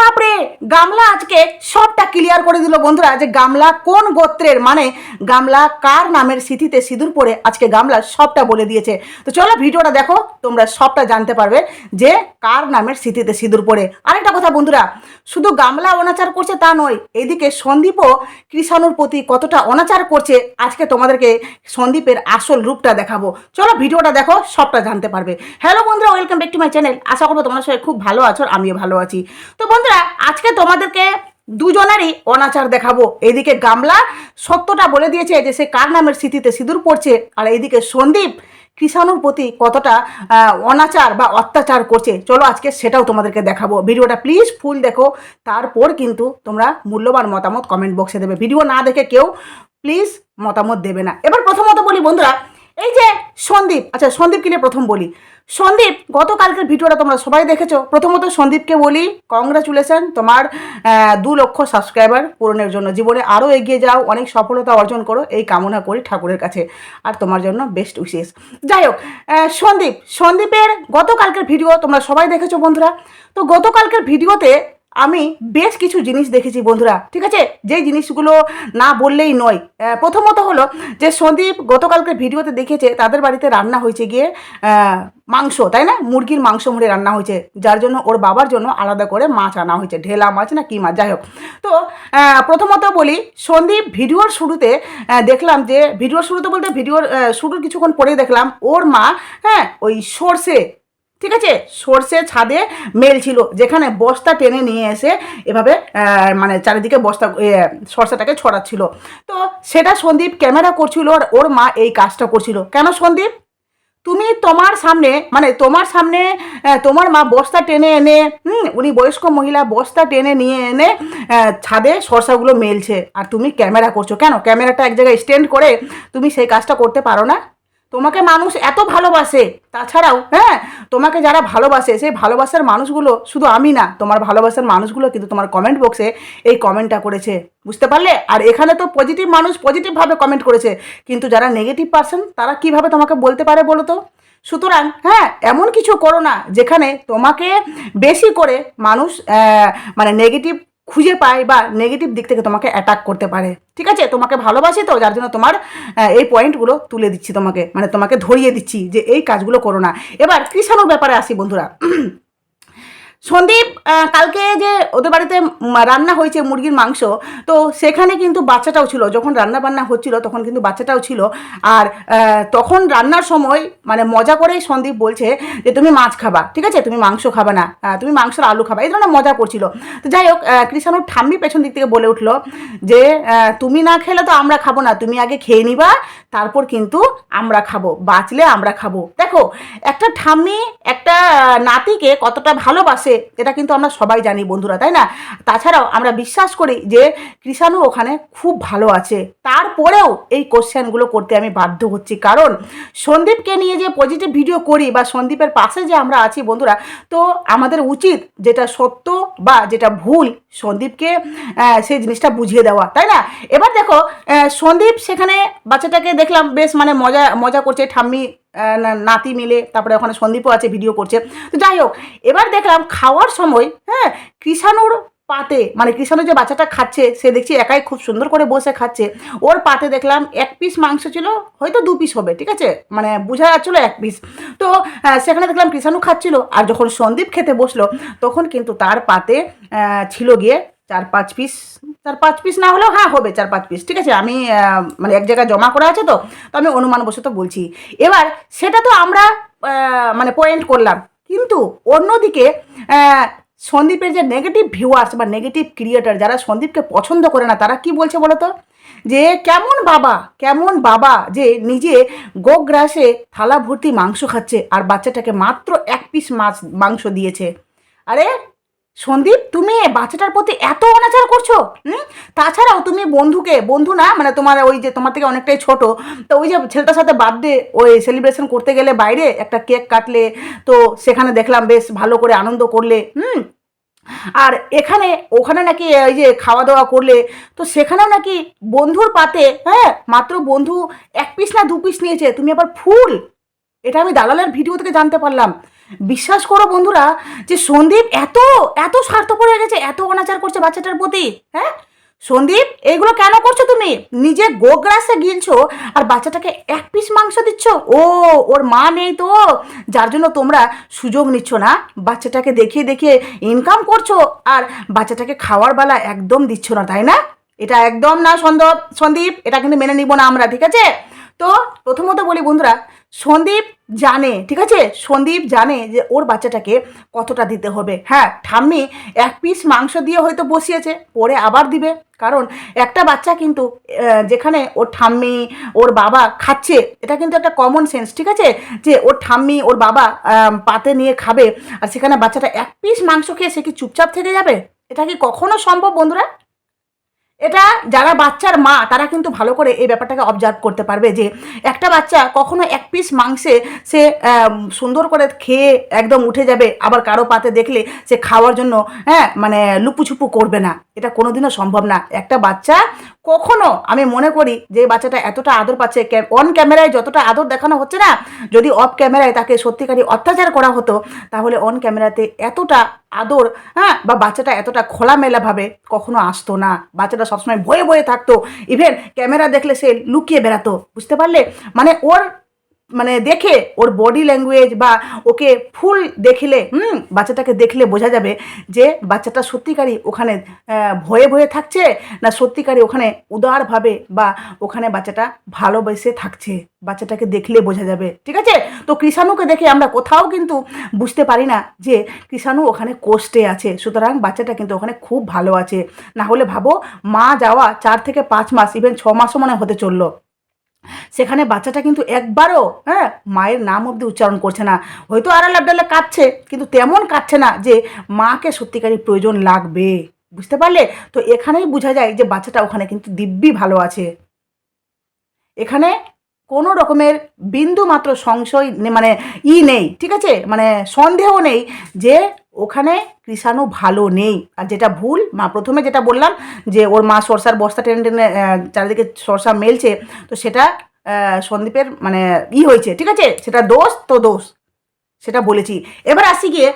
বাপরে, গামলা আজকে সবটা ক্লিয়ার করে দিল বন্ধুরা যে গামলা কোন গোত্রের? মানে গামলা কার নামের স্মৃতিতে সিঁদুর পরে আজকে গামলা সবটা বলে দিয়েছে। তো চলো ভিডিওটা দেখো, তোমরা সবটা জানতে পারবে যে কার নামের স্মৃতিতে সিঁদুর পরে। আরেকটা কথা বন্ধুরা, শুধু গামলা অনাচার করছে তা নয়, এদিকে সন্দীপও কৃষাণুর প্রতি কতটা অনাচার করছে, আজকে তোমাদেরকে সন্দীপের আসল রূপটা দেখাবো। চলো ভিডিওটা দেখো, সবটা জানতে পারবে। হ্যালো বন্ধুরা welcome back to my channel আশা করব তোমরা সবাই খুব ভালো আছো আমিও ভালো আছি। তো বন্ধুরা, আজকে তোমাদেরকে দুজনেরই অনাচার দেখাবো। এদিকে গামলা সত্যটা বলে দিয়েছে যে সে কার নামের স্মৃতিতে সিঁদুর পড়ছে, আর এইদিকে সন্দীপ কৃষাণুর প্রতি কতটা অনাচার বা অত্যাচার করছে। চলো আজকে সেটাও তোমাদেরকে দেখাবো। ভিডিওটা প্লিজ ফুল দেখো, তারপর কিন্তু তোমরা মূল্যবান মতামত কমেন্ট বক্সে দেবে। ভিডিও না দেখে কেউ প্লিজ মতামত দেবে না। এবার প্রথমত বলি বন্ধুরা, এই যে সন্দীপ আচ্ছা সন্দীপকে নিয়ে প্রথম বলি। সন্দীপ, গতকালকের ভিডিওটা তোমরা সবাই দেখেছ। প্রথমত সন্দীপকে বলি কংগ্রাচুলেশন তোমার দু লক্ষ সাবস্ক্রাইবার পূরণের জন্য। জীবনে আরও এগিয়ে যাও, অনেক সফলতা অর্জন করো, এই কামনা করি ঠাকুরের কাছে। আর তোমার জন্য বেস্ট উইশেস যাই হোক সন্দীপ, সন্দীপের গতকালকের ভিডিও তোমরা সবাই দেখেছ বন্ধুরা। তো গতকালকের ভিডিওতে আমি বেশ কিছু জিনিস দেখেছি বন্ধুরা, ঠিক আছে? যেই জিনিসগুলো না বললেই নয়। প্রথমত হলো যে সন্দীপ গতকালকে ভিডিওতে দেখেছে তাদের বাড়িতে রান্না হয়েছে গিয়ে মাংস, তাই না? মুরগির মাংস মুড়ে রান্না হয়েছে, যার জন্য ওর বাবার জন্য আলাদা করে মাছ আনা হয়েছে, ঢেলা মাছ না কী মাছ, যাই হোক। তো প্রথমত বলি, সন্দীপ ভিডিওর শুরুতে দেখলাম যে, ভিডিওর শুরুতে বলতে ভিডিওর শুরুর কিছুক্ষণ পরেই দেখলাম ওর মা হ্যাঁ ওই সর্ষে ঠিক আছে? সর্ষে ছাদে মেল ছিল, যেখানে বস্তা টেনে নিয়ে এসে এভাবে মানে চারিদিকে বস্তা সর্ষেটাকে ছড়াচ্ছিল। তো সেটা সন্দীপ ক্যামেরা করছিল আর ওর মা এই কাজটা করছিল। কেন সন্দীপ? তুমি তোমার সামনে মানে তোমার সামনে তোমার মা বস্তা টেনে এনে, হুম, উনি বয়স্ক মহিলা, বস্তা টেনে নিয়ে এনে ছাদে সরষাগুলো মেলছে। আর তুমি ক্যামেরা করছ। কেন? ক্যামেরাটা এক জায়গায় স্ট্যান্ড করে তুমি সেই কাজটা করতে পারো না? তোমাকে মানুষ এত ভালোবাসে। তাছাড়াও হ্যাঁ তোমাকে যারা ভালোবাসে, সেই ভালোবাসার মানুষগুলো শুধু আমি না, তোমার ভালোবাসার মানুষগুলো কিন্তু তোমার কমেন্ট বক্সে এই কমেন্টটা করেছে। বুঝতে পারলে? আর এখানে তো পজিটিভ মানুষ পজিটিভভাবে কমেন্ট করেছে। কিন্তু যারা নেগেটিভ পার্সন তারা কীভাবে তোমাকে বলতে পারে বলো তো? সুতরাং হ্যাঁ এমন কিছু করো না, যেখানে তোমাকে বেশি করে মানুষ মানে নেগেটিভ খুঁজে পায় বা নেগেটিভ দিক থেকে তোমাকে অ্যাটাক করতে পারে। ঠিক আছে? তোমাকে ভালোবাসি তো, যার জন্য তোমার এই পয়েন্টগুলো তুলে দিচ্ছি তোমাকে। মানে তোমাকে ধরিয়ে দিচ্ছি যে এই কাজগুলো করো না। এবার কৃষাণুর ব্যাপারে আসি বন্ধুরা। সন্দীপ কালকে যে ওদের বাড়িতে রান্না হয়েছে মুরগির মাংস, তো সেখানে কিন্তু বাচ্চাটাও ছিল। যখন রান্না বান্না হচ্ছিল, তখন কিন্তু বাচ্চাটাও ছিল। আর তখন রান্নার সময় মানে মজা করেই সন্দীপ বলছে যে, তুমি মাছ খাবা, ঠিক আছে? তুমি মাংস খাবা না। তুমি মাংসের আলু খাবা। এই ধরনের মজা করছিল। তো যাই হোক কৃষাণুর ঠাম্মি পেছন দিক থেকে বলে উঠল যে তুমি না খেলে তো আমরা খাব না। তুমি আগে খেয়ে নিবা, তারপর কিন্তু আমরা খাব। বাঁচলে আমরা খাব। দেখো, একটা ঠাম্মি একটা নাতিকে কতটা ভালোবাসে এটা কিন্তু আমরা সবাই জানি বন্ধুরা, তাই না? তাছাড়াও আমরা বিশ্বাস করি যে কৃষাণু ওখানে খুব ভালো আছে। তারপরেও এই কোশ্চেনগুলো করতে আমি বাধ্য হচ্ছি। কারণ সন্দীপকে নিয়ে যে পজিটিভ ভিডিও করি বা সন্দীপের পাশে যে আমরা আছি বন্ধুরা, তো আমাদের উচিত যেটা সত্য বা যেটা ভুল সন্দীপকে সেই জিনিসটা বুঝিয়ে দেওয়া, তাই না? এবার দেখো সন্দীপ সেখানে বাচ্চাটাকে দেখলাম, বেশ মানে মজা মজা করছে, ঠাম্মি নাতি মিলে, তারপরে ওখানে সন্দীপও আছে ভিডিও করছে। তো যাই হোক, এবার দেখলাম খাওয়ার সময় হ্যাঁ কৃষাণুর পাতে মানে কৃষাণু যে বাচ্চাটা খাচ্ছে, সে দেখছি একাই খুব সুন্দর করে বসে খাচ্ছে। ওর পাতে দেখলাম এক পিস মাংস ছিল, হয়তো দু পিস হবে, ঠিক আছে? মানে বোঝা যাচ্ছিল এক পিস তো সেখানে দেখলাম কৃষাণু খাচ্ছিল, আর যখন সন্দীপ খেতে বসল, তখন কিন্তু তার পাতে ছিল গিয়ে চার পাঁচ পিস চার পাঁচ পিস না হলেও হ্যাঁ হবে চার পাঁচ পিস ঠিক আছে? আমি মানে এক জায়গায় জমা করা আছে তো তো আমি অনুমান বসে তো বলছি। এবার সেটা তো আমরা মানে পয়েন্ট করলাম। কিন্তু অন্যদিকে সন্দীপের যে নেগেটিভ ভিউয়ার্স বা নেগেটিভ ক্রিয়েটার যারা সন্দীপকে পছন্দ করে না, তারা কি বলছে বলো তো যে কেমন বাবা কেমন বাবা যে নিজে গোগ্রাসে থালা ভর্তি মাংস খাচ্ছে আর বাচ্চাটাকে মাত্র এক পিস মাছ, মাংস দিয়েছে। আরে সন্দীপ, তুমি বাচ্চাটার প্রতি এত অনাচার করছ? হুম? তাছাড়াও তুমি বন্ধুকে, বন্ধু না মানে তোমার ওই যে তোমার থেকে অনেকটাই ছোট, তো ওই যে ছেলেটার সাথে বার্থডে, ওই সেলিব্রেশন করতে গেলে বাইরে একটা কেক কাটলে, তো সেখানে দেখলাম বেশ ভালো করে আনন্দ করলে, হুম? আর এখানে, ওখানে নাকি এই যে খাওয়া দাওয়া করলে, তো সেখানেও নাকি বন্ধুর পাতে হ্যাঁ মাত্র বন্ধু এক পিস না দু পিস নিয়েছে, তুমি আবার ফুল। এটা আমি দালালের ভিডিও থেকে জানতে পারলাম। বিশ্বাস করো বন্ধুরা যে সন্দীপ এত এত স্বার্থপর হয়ে গেছে, এত অনাচার করছে বাচ্চাটার প্রতি হ্যাঁ? সন্দীপ, এগুলো কেন করছ তুমি? নিজে গোগ্রাসে গিলছো আর বাচ্চাটাকে এক পিস মাংস দিচ্ছ? ও, ওর মা নেই তো, যার জন্য তোমরা সুযোগ নিচ্ছ না। বাচ্চাটাকে দেখিয়ে দেখিয়ে ইনকাম করছ আর বাচ্চাটাকে খাওয়ার বেলা একদম দিচ্ছ না, তাই না? এটা একদম না সন্দীপ সন্দীপ, এটা কিন্তু মেনে নিব না আমরা, ঠিক আছে? তো প্রথমত বলি বন্ধুরা, সন্দীপ জানে, ঠিক আছে? সন্দীপ জানে যে ওর বাচ্চাটাকে কতটা দিতে হবে। হ্যাঁ ঠাম্মি এক পিস মাংস দিয়ে হয়তো বসিয়েছে, পরে আবার দিবে। কারণ একটা বাচ্চা কিন্তু যেখানে ওর ঠাম্মি, ওর বাবা খাচ্ছে, এটা কিন্তু একটা কমন সেন্স ঠিক আছে? যে ওর ঠাম্মি, ওর বাবা পাতে নিয়ে খাবে, আর সেখানে বাচ্চাটা এক পিস মাংস খেয়ে সে কি চুপচাপ থেকে যাবে? এটা কি কখনো সম্ভব বন্ধুরা? এটা যারা বাচ্চার মা, তারা কিন্তু ভালো করে এই ব্যাপারটাকে অবজার্ভ করতে পারবে যে একটা বাচ্চা কখনো এক পিস মাংসে সে সুন্দর করে খেয়ে একদম উঠে যাবে, আবার কারও পাতে দেখলে সে খাওয়ার জন্য হ্যাঁ মানে লুপুছুপু করবে না। এটা কোনোদিনও সম্ভব না। একটা বাচ্চা কখনো, আমি মনে করি যে বাচ্চাটা এতটা আদর পাচ্ছে অন ক্যামেরায় যতটা আদর দেখানো হচ্ছে না, যদি অফ ক্যামেরায় তাকে সত্যিকারই অত্যাচার করা হতো, তাহলে অন ক্যামেরাতে এতটা আদর হ্যাঁ? বা বাচ্চাটা এতটা খোলামেলাভাবে কখনো আসতো না। বাচ্চাটা সবসময় ভয়ে ভয়ে থাকতো। ইভেন ক্যামেরা দেখলে সে লুকিয়ে বেড়াতো, বুঝতে পারলে? মানে ওর মানে দেখে ওর বডি ল্যাঙ্গুয়েজ বা ওকে ফুল দেখলে, হুম, বাচ্চাটাকে দেখলে বোঝা যাবে যে বাচ্চাটা সত্যিকারই ওখানে ভয়ে ভয়ে থাকছে না সত্যিকারই ওখানে উদারভাবে বা ওখানে বাচ্চাটা ভালোবেসে থাকছে। বাচ্চাটাকে দেখলে বোঝা যাবে। ঠিক আছে? তো কৃষাণুকে দেখে আমরা কোথাও কিন্তু বুঝতে পারি না যে কৃষাণু ওখানে কোষ্টে আছে। সুতরাং বাচ্চাটা কিন্তু ওখানে খুব ভালো আছে। না হলে ভাবো মা যাওয়া চার থেকে পাঁচ মাস ইভেন ছ মাসও মনে হতে চলল। সেখানে বাচ্চাটা কিন্তু একবারও হ্যাঁ মায়ের নাম অবধি উচ্চারণ করছে না। হয়তো আড়াল আবডালে কাঁদছে, কিন্তু তেমন কাঁদছে না যে মাকে সত্যিকারের প্রয়োজন লাগবে। বুঝতে পারলে? তো এখানেই বোঝা যায় যে বাচ্চাটা ওখানে কিন্তু দিব্যি ভালো আছে। এখানে কোনো রকমের বিন্দু মাত্র সংশয় মানে ই নেই, ঠিক আছে? মানে সন্দেহ নেই যে ওখানে কৃষাণু ভালো নেই। আর যেটা ভুল, মা, প্রথমে যেটা বললাম যে ওর মা সরষার বস্তা টেনে টেনে চারিদিকে সরষা মেলছে, তো সেটা সন্দীপের মানে ই হয়েছে, ঠিক আছে? সেটা দোষ, তো দোষ, সেটা বলেছি। এবার আসি গিয়ে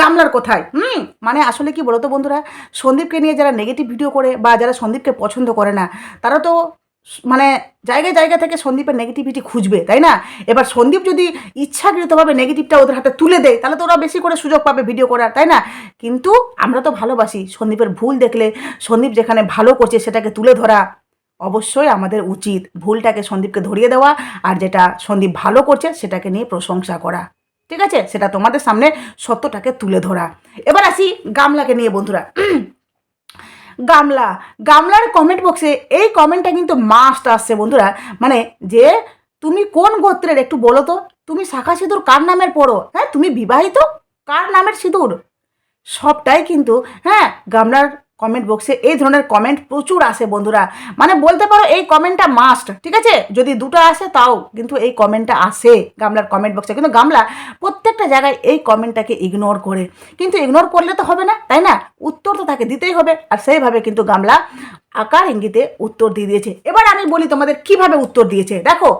গামলার কোথায়? হুম মানে আসলে কি বলতো বন্ধুরা? সন্দীপকে নিয়ে যারা নেগেটিভ ভিডিও করে বা যারা সন্দীপকে পছন্দ করে না, তারা তো মানে জায়গায় জায়গা থেকে সন্দীপের নেগেটিভিটি খুঁজবে, তাই না? এবার সন্দীপ যদি ইচ্ছাকৃতভাবে নেগেটিভটা ওদের হাতে তুলে দেয়, তাহলে তো ওরা বেশি করে সুযোগ পাবে ভিডিও করার, তাই না? কিন্তু আমরা তো ভালোবাসি সন্দীপের ভুল দেখলে, সন্দীপ যেখানে ভালো করছে সেটাকে তুলে ধরা অবশ্যই আমাদের উচিত। ভুলটাকে সন্দীপকে ধরিয়ে দেওয়া আর যেটা সন্দীপ ভালো করছে সেটাকে নিয়ে প্রশংসা করা। ঠিক আছে? সেটা তোমাদের সামনে সত্যটাকে তুলে ধরা। এবার আসি গামলাকে নিয়ে, বন্ধুরা। গামলা, গামলার কমেন্ট বক্সে এই কমেন্টটা কিন্তু মাস্ট আসছে বন্ধুরা। মানে যে তুমি কোন গোত্রের একটু বলো তো, তুমি শাখা সিঁদুর কার নামের পড়ো? হ্যাঁ তুমি বিবাহিত? কার নামের সিঁদুর? সবটাই কিন্তু হ্যাঁ গামলার কমেন্ট বক্সে এই ধরনের কমেন্ট প্রচুর আসে বন্ধুরা। মানে বলতে পারো এই কমেন্টটা মাস্ট ঠিক আছে? যদি দুটো আসে তাও কিন্তু এই কমেন্টটা আসে গামলার কমেন্ট বক্সে কিন্তু গামলা প্রত্যেকটা জায়গায় এই কমেন্টটাকে ইগনোর করে। কিন্তু ইগনোর করলে তো হবে না, তাই না? উত্তর তো তাকে দিতেই হবে। আর সেইভাবে কিন্তু গামলা আকার ইঙ্গিতে উত্তর দিয়ে দিয়েছে। এবার আমি বলি তোমাদের কীভাবে উত্তর দিয়েছে। দেখো,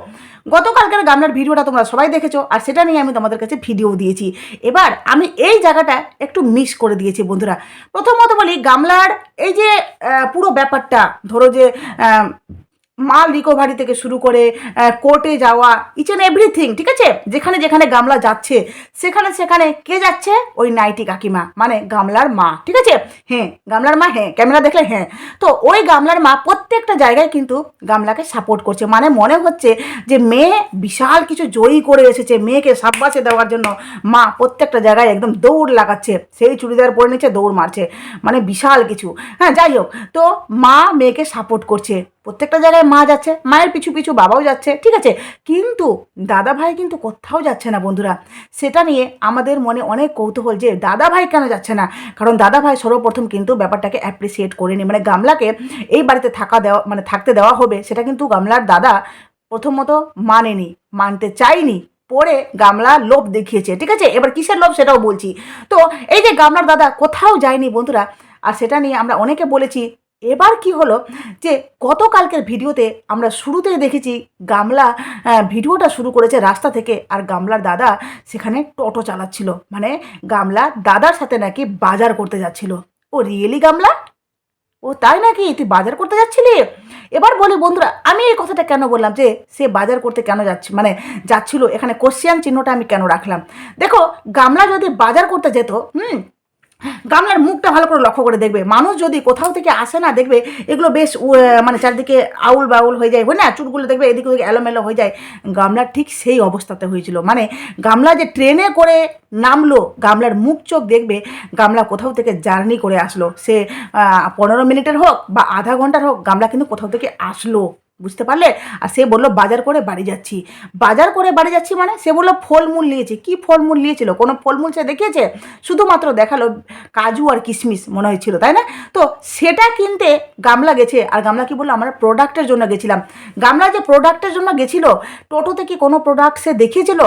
গতকালকার গামলার ভিডিওটা তোমরা সবাই দেখেছ, আর সেটা নিয়ে আমি তোমাদের কাছে ভিডিও দিয়েছি। এবার আমি এই জায়গাটা একটু মিস করে দিয়েছি, বন্ধুরা। প্রথমত বলি, গামলার এই যে পুরো ব্যাপারটা, ধরো যে মাল রিকভারি থেকে শুরু করে কোর্টে যাওয়া ইচ অ্যান্ড এভরিথিং ঠিক আছে? যেখানে যেখানে গামলা যাচ্ছে, সেখানে সেখানে কে যাচ্ছে? ওই নাইটি কাকিমা মানে গামলার মা, ঠিক আছে? হ্যাঁ গামলার মা হ্যাঁ ক্যামেরা দেখলে হ্যাঁ। তো ওই গামলার মা প্রত্যেকটা জায়গায় কিন্তু গামলাকে সাপোর্ট করছে। মানে মনে হচ্ছে যে মেয়ে বিশাল কিছু জয়ী করে এসেছে, মেয়েকে সাব্বাসে দেওয়ার জন্য। মা প্রত্যেকটা জায়গায় একদম দৌড় লাগাচ্ছে, সেই চুড়িদার পরে নিচ্ছে দৌড় মারছে। মানে বিশাল কিছু। হ্যাঁ যাই হোক, তো মা মেয়েকে সাপোর্ট করছে। প্রত্যেকটা জায়গায় মা যাচ্ছে, মায়ের পিছু পিছু বাবাও যাচ্ছে, ঠিক আছে? কিন্তু দাদা ভাই কিন্তু কোথাও যাচ্ছে না, বন্ধুরা। সেটা নিয়ে আমাদের মনে অনেক কৌতূহল যে দাদা ভাই কেন যাচ্ছে না? কারণ দাদা ভাই সর্বপ্রথম কিন্তু ব্যাপারটাকে অ্যাপ্রিসিয়েট করেনি মানে গামলাকে এই বাড়িতে থাকা দেওয়া মানে থাকতে দেওয়া হবে, সেটা কিন্তু গামলার দাদা প্রথমত মানেনি, মানতে চাইনি পরে গামলা লোভ দেখিয়েছে, ঠিক আছে? এবার কিসের লোভ সেটাও বলছি। তো এই যে গামলার দাদা কোথাও যায়নি, বন্ধুরা, আর সেটা নিয়ে আমরা অনেকে বলেছি এবার কি হলো যে গতকালকের ভিডিওতে আমরা শুরুতেই দেখেছি গামলা ভিডিওটা শুরু করেছে রাস্তা থেকে আর গামলার দাদা সেখানে টোটো চালাচ্ছিল। মানে গামলা দাদার সাথে নাকি বাজার করতে যাচ্ছিল। ও রিয়েলি গামলা? ও তাই নাকি? তুই বাজার করতে যাচ্ছিলি? এবার বলি বন্ধুরা, আমি এই কথাটা কেন বললাম যে সে বাজার করতে কেন যাচ্ছে মানে যাচ্ছিল? এখানে কোশ্চিয়ান চিহ্নটা আমি কেন রাখলাম? দেখো, গামলা যদি বাজার করতে যেত, হুম গামলার মুখটা ভালো করে লক্ষ্য করে দেখবে। মানুষ যদি কোথাও থেকে আসে না, দেখবে এগুলো বেশ মানে চারদিকে আউল বাউল হয়ে যায়। হয় না, চুলগুলো দেখবে এদিকে ওদিকে এলোমেলো হয়ে যায়। গামলার ঠিক সেই অবস্থাতে হয়েছিল। মানে গামলা যে ট্রেনে করে নামলো, গামলার মুখ চোখ দেখবে, গামলা কোথাও থেকে জার্নি করে আসলো। সে পনেরো মিনিটের হোক বা আধা ঘণ্টার হোক, গামলা কিন্তু কোথাও থেকে আসলো। বুঝতে পারলে? আর সে বলল, বাজার করে বাড়ি যাচ্ছি। বাজার করে বাড়ি যাচ্ছি মানে সে বলল, ফলমূল নিয়েছে। কি ফলমূল নিয়েছিল? কোনো ফলমূল সে দেখিয়েছে? শুধুমাত্র দেখাল কাজু আর কিশমিশ মনে হয়েছিল, তাই না? তো সেটা কিনতে গামলা গেছে, আর গামলা কি বলল? আমরা প্রোডাক্টের জন্য গেছিলাম। গামলা যে প্রোডাক্টের জন্য গেছিল, টোটোতে কি কোনো প্রোডাক্ট সে দেখিয়েছিল?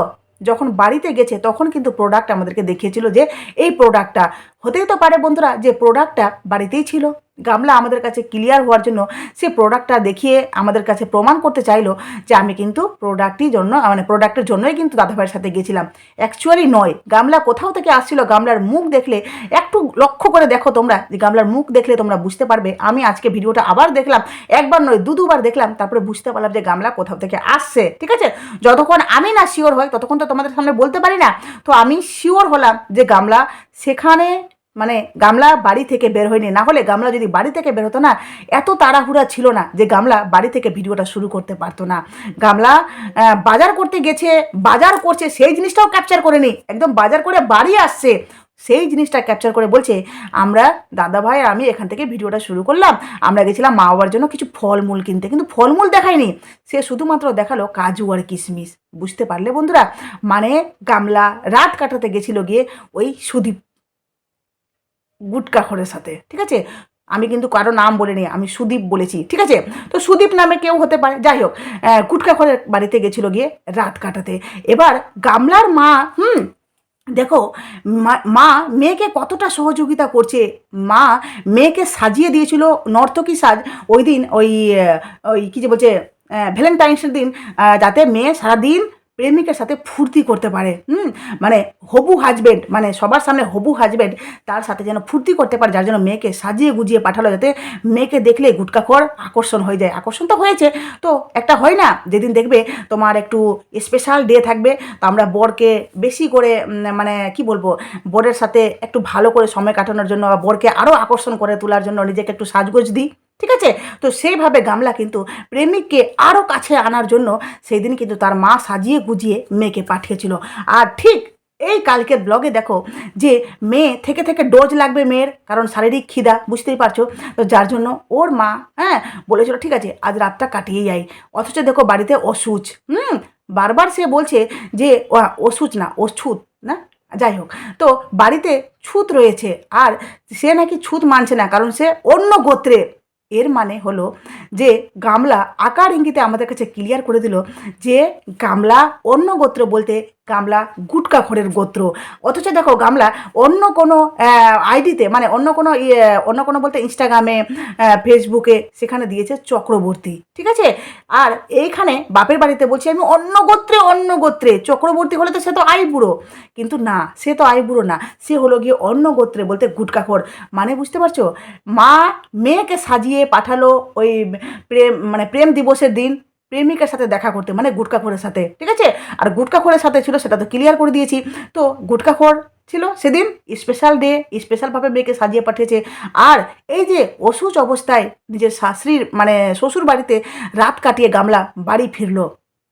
যখন বাড়িতে গেছে, তখন কিন্তু প্রোডাক্ট আমাদেরকে দেখিয়েছিল যে, এই প্রোডাক্টটা হতেই তো পারে বন্ধুরা, যে প্রোডাক্টটা বাড়িতেই ছিল। গামলা আমাদের কাছে ক্লিয়ার হওয়ার জন্য সে প্রোডাক্টটা দেখিয়ে আমাদের কাছে প্রমাণ করতে চাইলো যে আমি কিন্তু প্রোডাক্টটির জন্য মানে প্রোডাক্টের জন্যই কিন্তু দাদাভাইয়ের সাথে গেছিলাম। অ্যাকচুয়ালি নয়, গামলা কোথাও থেকে আসছিল, গামলার মুখ দেখলে, একটু লক্ষ্য করে দেখো তোমরা, যে গামলার মুখ দেখলে তোমরা বুঝতে পারবে। আমি আজকে ভিডিওটা আবার দেখলাম, একবার নয়, দু, দুবার দেখলাম, তারপরে বুঝতে পারলাম যে গামলা কোথাও থেকে আসছে, ঠিক আছে? যতক্ষণ আমি না শিওর হয় ততক্ষণ তো তোমাদের সামনে বলতে পারি না, তো আমি শিওর হলাম যে গামলা সেখানে মানে গামলা বাড়ি থেকে বের হয়নি। না হলে গামলা যদি বাড়ি থেকে বের হতো না, এত তাড়াহুড়া ছিল না যে গামলা বাড়ি থেকে ভিডিওটা শুরু করতে পারতো না। গামলা বাজার করতে গেছে, বাজার করছে, সেই জিনিসটাও ক্যাপচার করেনি। একদম বাজার করে বাড়ি আসছে, সেই জিনিসটা ক্যাপচার করে বলছে, আমরা দাদা ভাই, আমি এখান থেকে ভিডিওটা শুরু করলাম। আমরা গেছিলাম মা বাবার জন্য কিছু ফলমূল কিনতে। কিন্তু ফলমূল দেখায়নি। সে শুধুমাত্র দেখাল কাজু আর কিশমিশ। বুঝতে পারলে বন্ধুরা? মানে গামলা রাত কাটাতে গেছিল গিয়ে ওই সুদীপ গুটকাখরের সাথে ঠিক আছে? আমি কিন্তু কারও নাম বলিনি আমি সুদীপ বলেছি ঠিক আছে? তো সুদীপ নামে কেউ হতে পারে যাই হোক আহ, গুটকাখরের বাড়িতে গেছিল গিয়ে রাত কাটাতে। এবার গামলার মা হুম দেখো মা মেয়েকে কতটা সহযোগিতা করছে মা মেয়েকে সাজিয়ে দিয়েছিল নর্তকী সাজ ওই দিন ওই ওই কী যে বলছে ভ্যালেন্টাইন্সের দিন যাতে মেয়ে সারাদিন প্রেমিকের সাথে ফুর্তি করতে পারে, হুম? মানে হবু হাজবেন্ড মানে সবার সামনে হবু হাজবেন্ড তার সাথে যেন ফুর্তি করতে পারে, যার জন্য মেয়েকে সাজিয়ে গুজিয়ে পাঠালো যাতে মেয়েকে দেখলে গুটকা গুটকাখর আকর্ষণ হয়ে যায়। আকর্ষণ তো হয়েছে, তো একটা হয় না, যেদিন দেখবে তোমার একটু স্পেশাল ডে থাকবে, তো আমরা বরকে বেশি করে মানে কি বলব, বরের সাথে একটু ভালো করে সময় কাটানোর জন্য বা বরকে আরও আকর্ষণ করে তোলার জন্য নিজেকে একটু সাজগোজ দিই। ঠিক আছে? তো সেইভাবে গামলা কিন্তু প্রেমিককে আরও কাছে আনার জন্য সেই দিন কিন্তু তার মা সাজিয়ে গুজিয়ে মেয়েকে পাঠিয়েছিল। আর ঠিক এই কালকের ব্লগে দেখো যে মেয়ে থেকে থেকে ডোজ লাগবে মেয়ের, কারণ শারীরিক খিদা, বুঝতেই পারছ? তো যার জন্য ওর মা হ্যাঁ বলেছিল, ঠিক আছে, আজ রাতটা কাটিয়ে যাই অথচ দেখো বাড়িতে অসুচ, হুম? বারবার সে বলছে যে অসুচ না, অছুত। না? যাই হোক, তো বাড়িতে ছুত রয়েছে, আর সে নাকি ছুত মানছে না, কারণ সে অন্য গোত্রে। এর মানে হলো যে গামলা আকার ইঙ্গিতে আমাদের কাছে ক্লিয়ার করে দিল যে গামলা অন্য গোত্র বলতে গামলা গুটকা গুটকাখরের গোত্র। অথচ দেখো গামলা অন্য কোনো আইডিতে মানে অন্য কোনো ইয়ে অন্য কোনো বলতে ইনস্টাগ্রামে ফেসবুকে সেখানে দিয়েছে চক্রবর্তী, ঠিক আছে? আর এইখানে বাপের বাড়িতে বলছি আমি অন্য গোত্রে অন্য গোত্রে, চক্রবর্তী হলে তো সে তো আই বুড়ো। কিন্তু না, সে তো আই বুড়ো না, সে হলো গিয়ে অন্য গোত্রে বলতে গুটকাখর মানে বুঝতে পারছ? মা মেয়েকে সাজিয়ে পাঠালো ওই প্রেম মানে প্রেম দিবসের দিন প্রেমিকার সাথে দেখা করতে মানে গুটকাখোরের সাথে, ঠিক আছে? আর গুটকাখোরের সাথে ছিল, সেটা তো ক্লিয়ার করে দিয়েছি। তো গুটকাখোর ছিল সেদিন স্পেশাল ডে স্পেশালভাবে মেয়েকে সাজিয়ে পাঠিয়েছে। আর এই যে অসুচ অবস্থায় নিজের শাশুড়ির মানে শ্বশুর বাড়িতে রাত কাটিয়ে গামলা, বাড়ি ফিরলো।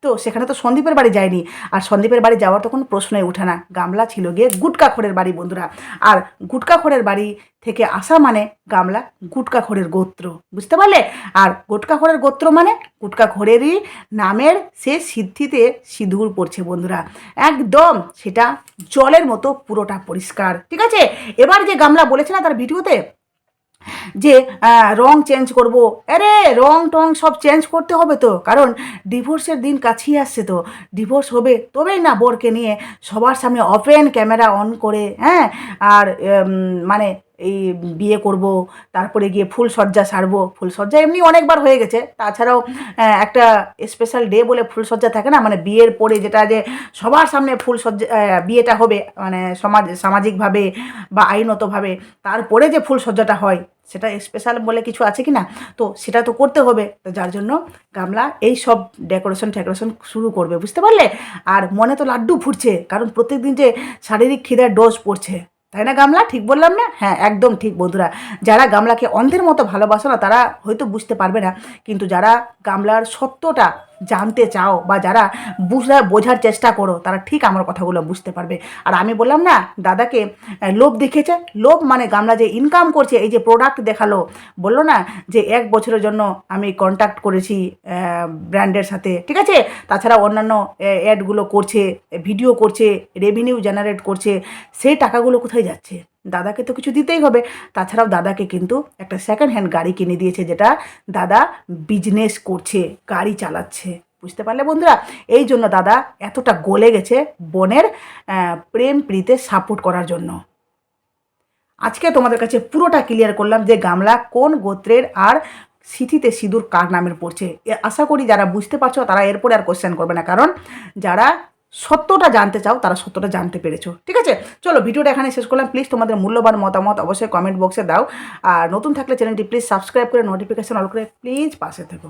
তো সেখানে তো সন্দীপের বাড়ি যায়নি। আর সন্দীপের বাড়ি যাওয়ার তো কোনো প্রশ্নই ওঠে না। গামলা ছিল গিয়ে গুটকাখোরের বাড়ি বন্ধুরা। আর গুটকাখোরের বাড়ি থেকে আসা মানে গামলা গুটকাখোরের গোত্র। বুঝতে পারলে? আর গুটকাখোরের গোত্র মানে গুটকাখোরেরই নামের সে সিদ্ধিতে সিঁদুর পড়ছে বন্ধুরা। একদম সেটা জলের মতো পুরোটা পরিষ্কার। ঠিক আছে? এবার যে গামলা বলেছে না তার ভিডিওতে যে রং চেঞ্জ করব। আরে, রং টং সব চেঞ্জ করতে হবে তো। কারণ ডিভোর্সের দিন কাছেই আসছে তো। ডিভোর্স হবে তবেই না বরকে নিয়ে সবার সামনে ওপেন ক্যামেরা অন করে হ্যাঁ? আর মানে এই বিয়ে করব, তারপরে গিয়ে ফুল সজ্জা সারবো। ফুল সজ্জা এমনি অনেকবার হয়ে গেছে। তাছাড়াও একটা স্পেশাল ডে বলে ফুল সজ্জা থাকে না? মানে বিয়ের পরে যেটা যে সবার সামনে ফুল সজ্জা বিয়েটা হবে মানে সমাজ, সামাজিকভাবে বা আইনতভাবে। তারপরে যে ফুল সজ্জাটা হয় সেটা স্পেশাল বলে কিছু আছে কি না তো সেটা তো করতে হবে। তো যার জন্য গামলা এই সব ডেকোরেশন টেকোরেশন শুরু করবে, বুঝতে পারলে? আর মনে তো লাড্ডু ফুটছে, কারণ প্রত্যেকদিন যে শারীরিক খিদার ডোজ পড়ছে, তাই না গামলা? ঠিক বললাম না? হ্যাঁ একদম ঠিক বন্ধুরা। যারা গামলাকে অন্ধের মতো ভালোবাসো না, তারা হয়তো বুঝতে পারবে না। কিন্তু যারা গামলার সত্যটা জানতে চাও বা যারা বুঝা, বোঝার চেষ্টা করো, তারা ঠিক আমার কথাগুলো বুঝতে পারবে। আর আমি বললাম না, দাদাকে লোভ দেখেছে লোভ মানে গামলা যে ইনকাম করছে, এই যে প্রোডাক্ট দেখাল, বলল না যে এক বছরের জন্য আমি কন্ট্যাক্ট করেছি ব্র্যান্ডের সাথে, ঠিক আছে? তাছাড়া অন্যান্য অ্যাডগুলো করছে ভিডিও করছে রেভিনিউ জেনারেট করছে, সেই টাকাগুলো কোথায় যাচ্ছে? দাদাকে তো কিছু দিতেই হবে। তাছাড়াও দাদাকে কিন্তু একটা সেকেন্ড হ্যান্ড গাড়ি কিনে দিয়েছে, যেটা দাদা বিজনেস করছে, গাড়ি চালাচ্ছে। বুঝতে পারলে বন্ধুরা? এই জন্য দাদা এতটা গলে গেছে বোনের প্রেম প্রীতে সাপোর্ট করার জন্য। আজকে তোমাদের কাছে পুরোটা ক্লিয়ার করলাম যে গামলা কোন গোত্রের আর সিথিতে সিঁদুর কার নামের পড়ছে। আশা করি যারা বুঝতে পারছ তারা এরপরে আর কোশ্চেন করবে না। কারণ যারা সত্যটা জানতে চাও, তারা সত্যটা জানতে পেরেছ। ঠিক আছে? চলো, ভিডিওটা এখানে শেষ করলাম। প্লিজ তোমাদের মূল্যবান মতামত অবশ্যই কমেন্ট বক্সে দাও। আর নতুন থাকলে চ্যানেলটি প্লিজ সাবস্ক্রাইব করে নোটিফিকেশন অল করে প্লিজ পাশে থেকো।